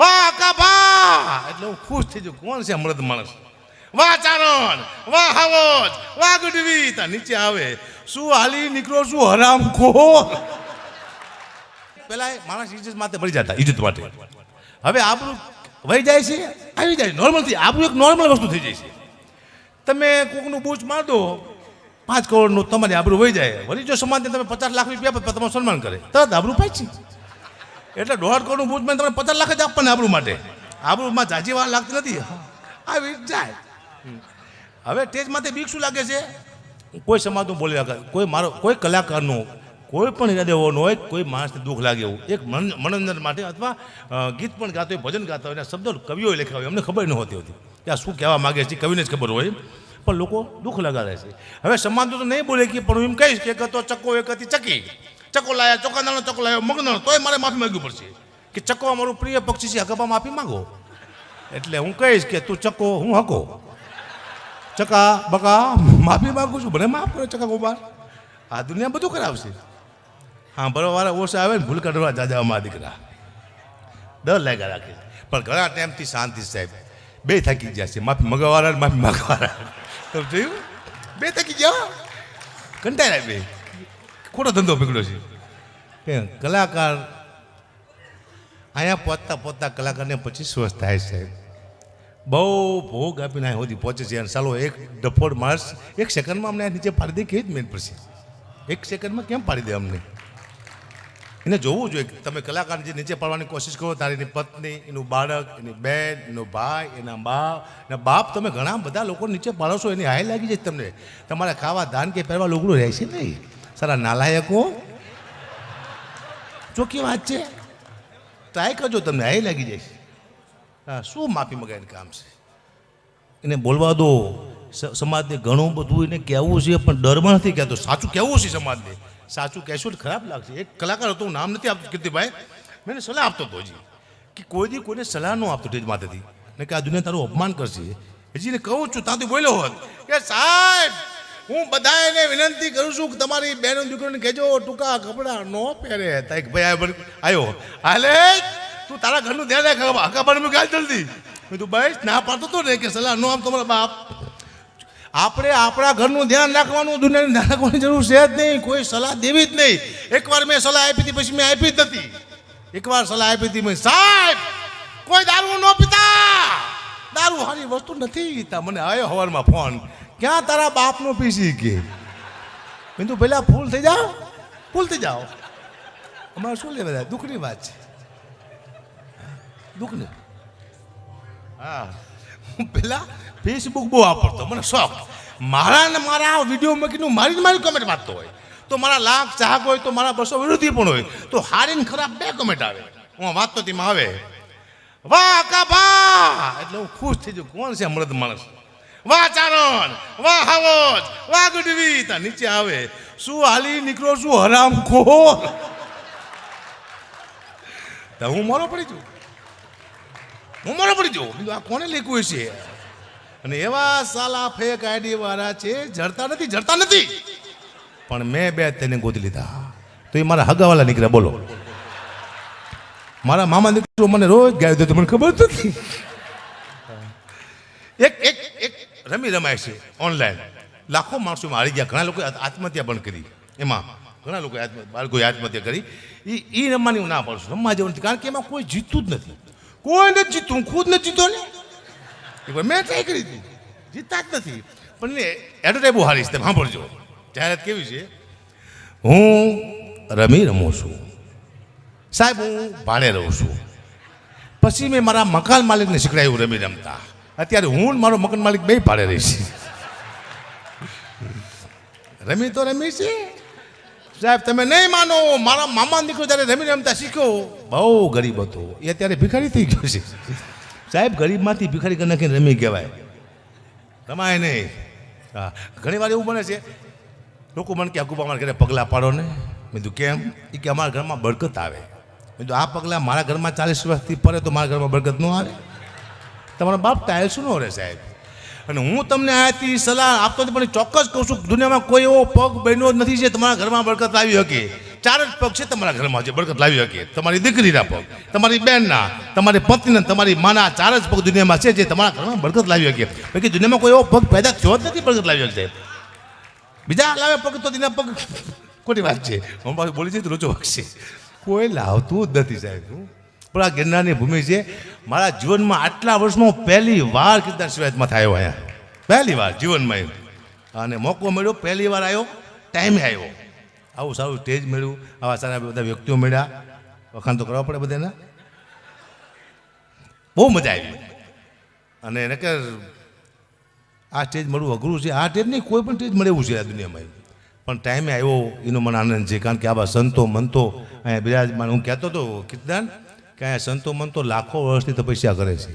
વાહ કાપા એટલે હું ખુશ થઈ ગયો કોણ છે મૃદ માણસ? વાહ ચારણ, વાહ હાવોજ, વાહ ગુડવી તા નીચે આવે. શું હાલી નીકળો, શું હરામ ખોર પેલા માણસ ઇજ્જત માટે મળી જતા ઇજ્જત માટે. હવે આપણું વહી જાય છે, આવી જાય. નોર્મલથી આપણું એક નોર્મલ વસ્તુ થઈ જાય છે. તમે કોકનું બૂચ માર દો, પાંચ કરોડનું તમારી આબરૂ વહી જાય. વળી જો સમાજને તમે પચાસ લાખ રૂપિયા તમારું સન્માન કરે. તરત આબરૂ પાછી. એટલે દોઢ કરોડનું બૂચ મેં તમને પચાસ લાખ જ આપવાને આબરૂ માટે. આબરૂમાં જાજી વાર લાગતી નથી. આવી જાય. હવે સ્ટેજ માટે બીક શું લાગે છે. કોઈ સમાજનું બોલી રાખે કોઈ મારો, કોઈ કલાકારનું, કોઈ પણ હૃદય હોવાનું હોય, કોઈ માણસને દુઃખ લાગે એવું. એક મન- મનોરંજન માટે અથવા ગીત પણ ગાતો હોય, ભજન ગાતા હોય શબ્દો કવિઓ લખ્યા હોય અમને ખબર ન હોતી હોતી. કે આ શું કહેવા માગે છે, કવિને જ ખબર હોય. પણ લોકો દુઃખ લગાડે છે. હવે સમાજ તો નહીં બોલે કે, પણ હું એમ કહીશ કે એક હતો ચક્કો, એક હતી ચકી. ચકો લાયા ચોકાદાનો ચકો લાયો મગનો તોય મારે માફી માંગવી પડશે. કે ચકો અમારું પ્રિય પક્ષી છે હકબા માફી માંગો? એટલે હું કહીશ કે તું ચકો, હું હકો ચકા, બકા, માફી માંગુ છું, ભલે માફ કરો ચકા ગોપાલ આ દુનિયા બધું કરાવશે. હા, બરોબર, ઓછા આવે ને ભૂલ કાઢવા જાજામાં દીકરા. ડર લાગ્યા રાખે. પણ ઘણા ટાઈમથી શાંતિ સાહેબ. બે થાકી ગયા છે, માફી મગાવવાના માફી માગવાના તમે જોયું? બે થાકી ગયા? કંટાળ્યા બે. ખોટો ધંધો પકડ્યો છે? કે કલાકાર, અહીંયા પહોંચતા પહોંચતા કલાકારને પચીસ વર્ષ થાય છે. બહુ ભોગ આપીને અહીં સુધી પહોંચે છે અને ચાલો એક ડફોડ માણસ એક સેકન્ડમાં અમને નીચે પાડી દે કે જ મેન પડશે એક સેકન્ડમાં કેમ પાડી દે અમને? એને જોવું જોઈએ કે તમે કલાકાર જે નીચે પાડવાની કોશિશ કરો, તારી એની પત્ની, એનું બાળક, એની બેન, એનો ભાઈ, એના બાપ એના બાપ તમે ઘણા બધા લોકો નીચે પાડો છો, એની હાય લાગી જાય તમને. તમારે ખાવા, ધાન કે પહેરવા લુગડું રહેશે નહીં. સારા નાલાયકો? ચોખ્ખી વાત છે. ટ્રાય કરજો, તમને હાય લાગી જાય હા, શું માફી મગાવીને કામ છે? એને બોલવા દો. સમાજને ઘણું બધું એને કહેવું છે, પણ ડરમાં નથી કહેતો. સાચું કહેવું છે સમાજને. સાચું કહેશું તો ખરાબ લાગશે. એક કલાકાર હતો નામ નથી આપતો, કીર્તિભાઈ. મેં સલાહ આપતો હતો હજી, કે કોઈ દી કોઈને સલાહ ન આપતો ટેજ માથેથી કે આ દુનિયા તારું અપમાન કરશે. હજી કહું છું ત્યાંથી બોલ્યો હોત. કે સાહેબ હું બધાને વિનંતી કરું છું કે તમારી બહેનો દીકરીને કહેજો, ટૂંકા કપડાં ન પહેરે. તાઈક ભાઈ આવ્યો હાલે, તું તારા ઘરનું ધ્યાન રાખ હકાબાને મેં ગાલ જલ્દી. મેં તું ભાઈ ના પાડતો તો ને, કે સલાહ નો આમ તમારા બાપ. આપણે આપણા ઘરનું ધ્યાન રાખવાનું, દુનિયાનું ધ્યાન રાખવાની જરૂર છે જ નહીં. કોઈ સલાહ દેવી જ નહીં. એકવાર મેં સલાહ આપી હતી, પછી મેં આપી જ નથી. એકવાર સલાહ આપી હતી, મેં સાહેબ, કોઈ દારૂ ન પીતા. દારૂ સારી વસ્તુ નથી મને આવ્યો હવારમાં ફોન. ક્યાં તારા બાપનો પીસી કે? બિંદુ પહેલાં ફૂલ થઈ જાઓ. ફૂલ થઈ જાઓ. અમારે શું લેવા દુઃખની વાત છે. દુઃખની. હા. હું પેલા ફેસબુક બહુ વાપરતો. મને શોખ. મારા ને મારા વીડિયો મૂકીને મારી મારી કમેન્ટ વાંચતો હોય. તો મારા લાખ ચાહક હોય, તો મારા બસો વિરોધી પણ હોય. તો હારી ને ખરાબ બે કમેન્ટ આવે. હું વાંચતો તેમાં આવે. વાહ કાભા એટલે હું ખુશ થઈ જાઉં કોણ છે મૃદ માણસ? વાહ ચારણ, વાહ હાવજ, વાહ ગુડવી તા નીચે આવે. શું હાલી નીકળો, શું હરામ ખોર તો હું મોરો પડી જઉં. હું મોરો પડી જઉં. આ કોને લખ્યું છે અને એવા સાલા ફેક આઈડી વાળા છે, જડતા નથી જડતા નથી. પણ મેં બે તેને ગોતી લીધા. તો એ મારા હગાવાલા નીકળ્યા, બોલો. મારા મામા દીકરો મને રોજ ગાય તો મને ખબર નથી. એક એક રમી રમાય છે ઓનલાઈન લાખો માણસો મારી ગયા. ઘણા લોકોએ આત્મહત્યા પણ કરી. એમાં ઘણા લોકોએ બાળકોએ આત્મહત્યા કરી. એ એ રમવાની હું ના પાડું છું. રમવા જવું નથી. કારણ કે એમાં કોઈ જીતતું જ નથી. કોઈ નથી જીતતું. હું ખુદ નથી જીતો ને. મેં ટ્રાય કરી હતી. જીતતા જ નથી. પણ એડવર્ટાઈઝ બહુ હારીશ તમે સાંભળજો. જાહેરાત કેવી છે? હું રમી રમું છું. સાહેબ, હું ભાડે રહું છું. પછી મેં મારા મકાન માલિકને શીખડાયું રમી રમતા. અત્યારે હું મારો મકાન માલિક બે પાડે રહીશ રમી તો રમી છે. સાહેબ, તમે નહીં માનો. મારા મામા દીકરો જ્યારે રમી રમતા શીખ્યો. બહુ ગરીબ હતો. એ અત્યારે ભિખારી થઈ ગયો છે. સાહેબ, ગરીબમાંથી ભિખારી કરી નાખીને રમી કહેવાય રમાય નહીં. હા, ઘણી વાર એવું બને છે. લોકો મને કે અગુબા, અમારા ઘરે પગલાં પાડો ને. મેં કીધું, કેમ? એ કે, અમારા ઘરમાં બરકત આવે. મેં કીધું, આ પગલાં મારા ઘરમાં ચાલીસ વર્ષથી પડે તો મારા ઘરમાં બરકત ન આવે. તમારો બાપ ટાયલ્સ નો રહે સાહેબ? અને હું તમને આથી સલાહ આપતો નથી, પણ ચોક્કસ કહું છું દુનિયામાં કોઈ એવો પગ બન્યો જ નથી જે તમારા ઘરમાં બરકત લાવી શકે. ચાર જ પગ છે તમારા ઘરમાં જે બરકત લાવી શકીએ તમારી દીકરીના પગ, તમારી બહેનના તમારી પત્નીના, તમારી માના, ચાર જ પગ દુનિયામાં છે જે તમારા ઘરમાં બરકત લાવી શકે. બાકી દુનિયામાં કોઈ એવો પગ પેદા થયો જ નથી બરકત લાવી શકે. બીજા લાવે પગ તો તેના પગ. ખોટી વાત છે. હું પાછું બોલી છે તો રોચો વાગશે કોઈ લાવતું જ નથી સાહેબ. હું આ ગિરનારની ભૂમિ છે. મારા જીવનમાં આટલા વર્ષમાં પહેલી વાર કીર્તન શિવાયતમાં થયો અહીંયા. પહેલી વાર જીવનમાં આવ્યો અને મોકો મળ્યો, પહેલી વાર આવ્યો, ટાઈમે આવ્યો. આવું સારું સ્ટેજ મળ્યું, આવા સારા બધા વ્યક્તિઓ મળ્યા. વખાણ તો કરવા પડે બધાને. બહુ મજા આવી. અને નકર આ સ્ટેજ મળવું અઘરું છે. આ સ્ટેજ નહીં, કોઈ પણ સ્ટેજ મળે એવું છે આ દુનિયામાં પણ ટાઈમે આવ્યો, એનો મને આનંદ છે. કારણ કે આવા સંતો, મંતો અહીંયા બિરાજમાન. હું કહેતો હતો, કીર્તન કે સંતો મંતો લાખો વર્ષથી તપસ્યા કરે છે.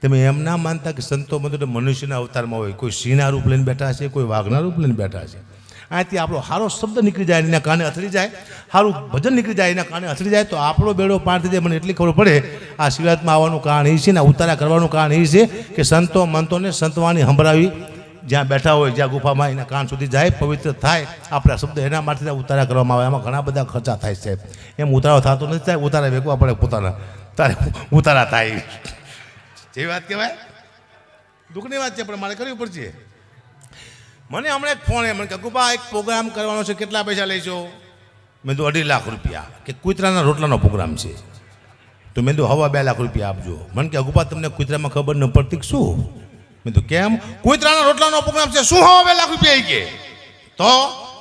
તમે એમ ના માનતા કે સંતો મંતો તો મનુષ્યના અવતારમાં હોય. કોઈ સિંહના રૂપ લઈને બેઠા છે, કોઈ વાઘના રૂપ લઈને બેઠા છે. અહીંયાથી આપણો સારો શબ્દ નીકળી જાય એના કાને અથડી જાય સારું ભજન નીકળી જાય એના કાને અથડી જાય, તો આપણો બેડો પાર થઈ જાય. મને એટલી ખબર પડે, આ શિવરાતમાં આવવાનું કારણ એ છે ને ઉતારા કરવાનું કારણ એ છે કે સંતો મંતોને સંતવાણી સંભળાવી જ્યાં બેઠા હોય, જ્યાં ગુફામાં એના કાન સુધી જાય, પવિત્ર થાય, આપણા શબ્દ એના માટે ઉતારા કરવામાં આવે. એમાં ઘણા બધા ખર્ચા થાય છે. એમ ઉતારો થતો નથી થાય ઉતારા વેગવા પડે પોતાના. તારે ઉતારા થાય. જેવી વાત કહેવાય? દુઃખની વાત છે, પણ મારે કરવી પડશે. મને હમણાં એક ફોન મને કે ગુબા એક પ્રોગ્રામ કરવાનો છે, કેટલા પૈસા લઈશો? મેં તો અઢી લાખ રૂપિયા. કે કુતરાના રોટલાનો પ્રોગ્રામ છે. તો મેં તો હવા બે લાખ રૂપિયા આપજો. મને કે, અગુપા, તમને કુતરામાં ખબર ન પડતી શું? મેં તો કેમ? કુતરાના રોટલાનો પ્રોગ્રામ છે, શું હવે લાખ રૂપિયા કે? તો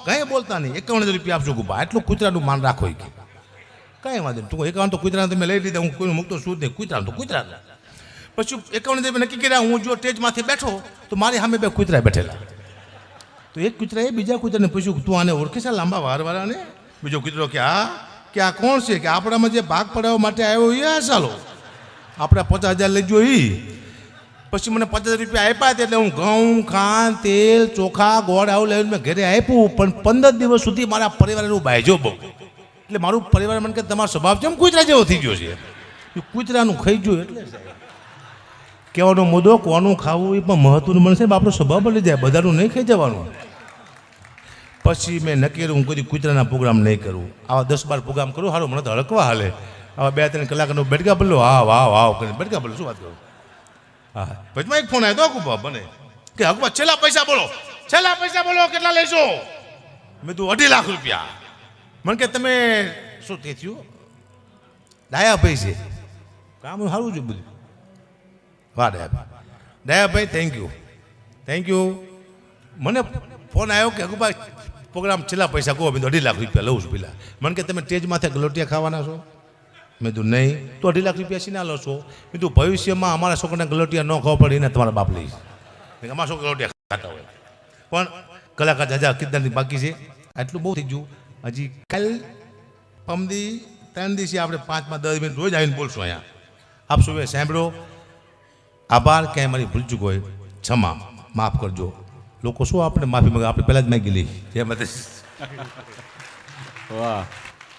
કંઈ બોલતા નહીં, એકાવન હજાર રૂપિયા આપજો ગુબા એટલું કુતરાનું માન રાખો કે. કાંઈ વાંધો નહીં, તું એકાવન તો કુતરાને તમે લઈ લીધા, હું કોઈ મૂકતો શું નહીં કુતરા તો કુતરા પછી એકાવન હજાર નક્કી કર્યા, હું જો સ્ટેજમાંથી બેઠો, તો મારી સામે બે કુતરા બેઠેલા. તો એક કૂતરાએ બીજા કુતરાને પૂછ્યું તું આને ઓળખે છે લાંબા વારવાળાને? બીજો કૂતરો કે આ કે આ કોણ છે? કે આપણામાં જે ભાગ પડાવવા માટે આવ્યો એ આ ચાલો આપણે પચાસ હજાર લઈ જો એ પછી મને પચાસ રૂપિયા આપ્યા એટલે હું ઘઉં, ખાંડ, તેલ, ચોખા, ગોળ આવું લઈને મેં ઘરે આપ્યું. પણ પંદર દિવસ સુધી મારા પરિવારનું બાયજો બહુ. એટલે મારું પરિવાર મને કે તમારો સ્વભાવ કેમ કૂતરા જેવો થઈ ગયો છે? એ કૂતરાનું ખાઈ ગયું એટલે કહેવાનો મુદ્દો, કોનું ખાવું એ પણ મહત્વનું બનશે આપણો સ્વભાવ બદલી જાય, બધાનું નહીં ખાઈ જવાનું. પછી મેં નક્કી કર્યું, હું કોઈ કૂતરાના પ્રોગ્રામ નહીં કરું. આવા દસ બાર પ્રોગ્રામ કરું સારું મને તો હળકવા હાલે. આવા બે ત્રણ કલાકનો બેટકા બદલો હા, વાહ વાહ, કરીને બેટકા બદલો શું વાત કરું? હા. પછી એક ફોન આવ્યો અકુબા બને. કે અકુબા છેલ્લા પૈસા બોલો. છેલ્લા પૈસા બોલો કેટલા લેશો? મેં તું અઢી લાખ રૂપિયા. મને કે તમે શું તે થયું? ડાયા છે. કામ સારું છે બધું. વાહ Dayabhai Dayabhai thank you thank you મને ફોન આવ્યો કે અકુબા પ્રોગ્રામ છેલ્લા પૈસા કહો મેં અઢી લાખ રૂપિયા લઉં છું પેલા. મને કે તમે તેજ માથે ગલોટિયા ખાવાના છો? મેં તું નહીં, તો અઢી લાખ રૂપિયા સીના લો છો. મેં કીધું, ભવિષ્યમાં અમારા છોકરાને ગલોટિયા ન ખાવા પડે એને તમારા બાપ લઈશ અમારા છોકરા ગલોટિયા ખાતા હોય. પણ કલાકાર જાજા કિદારની બાકી છે. આટલું બહુ થઈ ગયું. હજી કાલ પમદી ત્રણ દિવસે આપણે પાંચમાં દસ મિનિટ રોજ આવીને બોલશું અહીંયા. આપ સૌએ સાંભળો. આભાર, ક્યાંય મારી ભૂલ ચૂક હોય, ક્ષમા, માફ કરજો. લોકો શું આપણે માફી માંગે? આપણે પહેલાં જ માગી લઈ જે મતે વાહ.